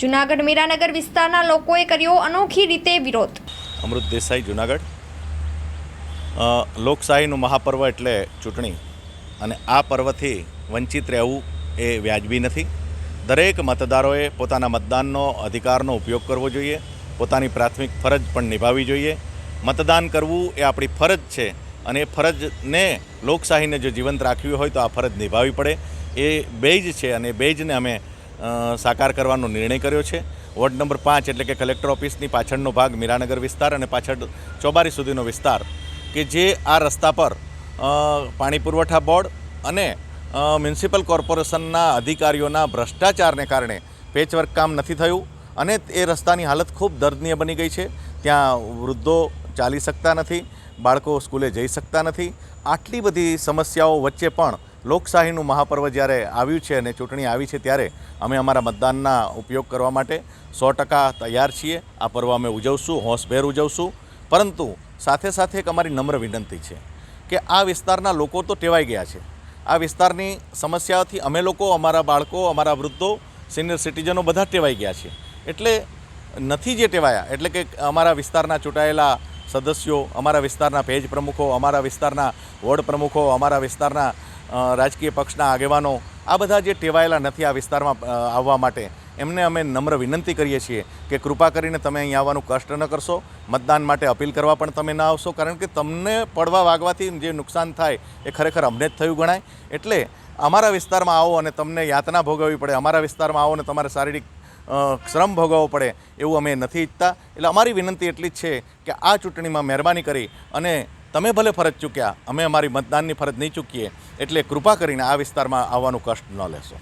જુનાગઢ મીરાનગર વિસ્તારના લોકોએ કર્યો અનોખી રીતે વિરોધ. અમૃત દેસાઈ, જુનાગઢ. લોકશાહીનું મહાપર્વ એટલે ચૂંટણી. અને આ પર્વથી વંચિત રહેવું એ વ્યાજબી નથી. દરેક મતદારોએ પોતાના મતદાનનો અધિકારનો ઉપયોગ કરવો જોઈએ. પોતાની પ્રાથમિક ફરજ પણ નિભાવવી જોઈએ. મતદાન કરવું એ આપણી ફરજ છે અને એ ફરજને લોકશાહીને જો જીવંત રાખવી હોય તો આ ફરજ નિભાવવી પડે. એ બેજ છે અને બેજને અમે સાકાર કરવાનો નિર્ણય કર્યો છે. વોર્ડ નંબર પાંચ એટલે કે કલેક્ટર ઓફિસની પાછળનો ભાગ મીરાનગર વિસ્તાર અને પાછળ ચોબારી સુધીનો વિસ્તાર કે જે આ રસ્તા પર પાણી પુરવઠા બોર્ડ અને મ્યુનિસિપલ કોર્પોરેશનના અધિકારીઓના ભ્રષ્ટાચારને કારણે પેચવર્ક કામ નથી થયું અને એ રસ્તાની હાલત ખૂબ દર્દનીય બની ગઈ છે. ત્યાં વૃદ્ધો ચાલી શકતા નથી, બાળકો સ્કૂલે જઈ શકતા નથી. આટલી બધી સમસ્યાઓ વચ્ચે પણ લોકશાહીનું મહાપર્વ જ્યારે આવ્યું છે અને ચૂંટણી આવી છે ત્યારે અમે અમારા મતદાનના ઉપયોગ કરવા માટે સો ટકા તૈયાર છીએ. આ પર્વ અમે ઉજવશું, હોંશભેર ઉજવશું. પરંતુ સાથે સાથે એક અમારી નમ્ર વિનંતી છે કે આ વિસ્તારના લોકો તો ટેવાઈ ગયા છે. આ વિસ્તારની સમસ્યાઓથી અમે લોકો, અમારા બાળકો, અમારા વૃદ્ધો, સિનિયર સિટીઝનો બધા ટેવાઈ ગયા છે. એટલે નથી જે ટેવાયા, એટલે કે અમારા વિસ્તારના ચૂંટાયેલા સદસ્યો, અમારા વિસ્તારના પેજ પ્રમુખો, અમારા વિસ્તારના વોર્ડ પ્રમુખો, અમારા વિસ્તારના રાજકીય પક્ષના આગેવાનો આ બધા જે ટેવાયેલા નથી આ વિસ્તારમાં આવવા માટે, એમને અમે નમ્ર વિનંતી કરીએ છીએ કે કૃપા કરીને તમે અહીં આવવાનું કષ્ટ ન કરશો. મતદાન માટે અપીલ કરવા પણ તમે ન આવશો, કારણ કે તમને પડવા વાગવાથી જે નુકસાન થાય એ ખરેખર અમને જ થયું ગણાય. એટલે અમારા વિસ્તારમાં આવો અને તમને યાતના ભોગવવી પડે, અમારા વિસ્તારમાં આવો અને તમારે શારીરિક શ્રમ ભોગવવો પડે એવું અમે નથી ઈચ્છતા. એટલે અમારી વિનંતી એટલી જ છે કે આ ચૂંટણીમાં મહેરબાની કરી અને તમે ભલે ફરજ ચૂક્યા, અમે અમારી મતદાનની ફરજ નહીં ચૂકીએ, એટલે કૃપા કરીને આ વિસ્તારમાં આવવાનું કષ્ટ ન લેશો.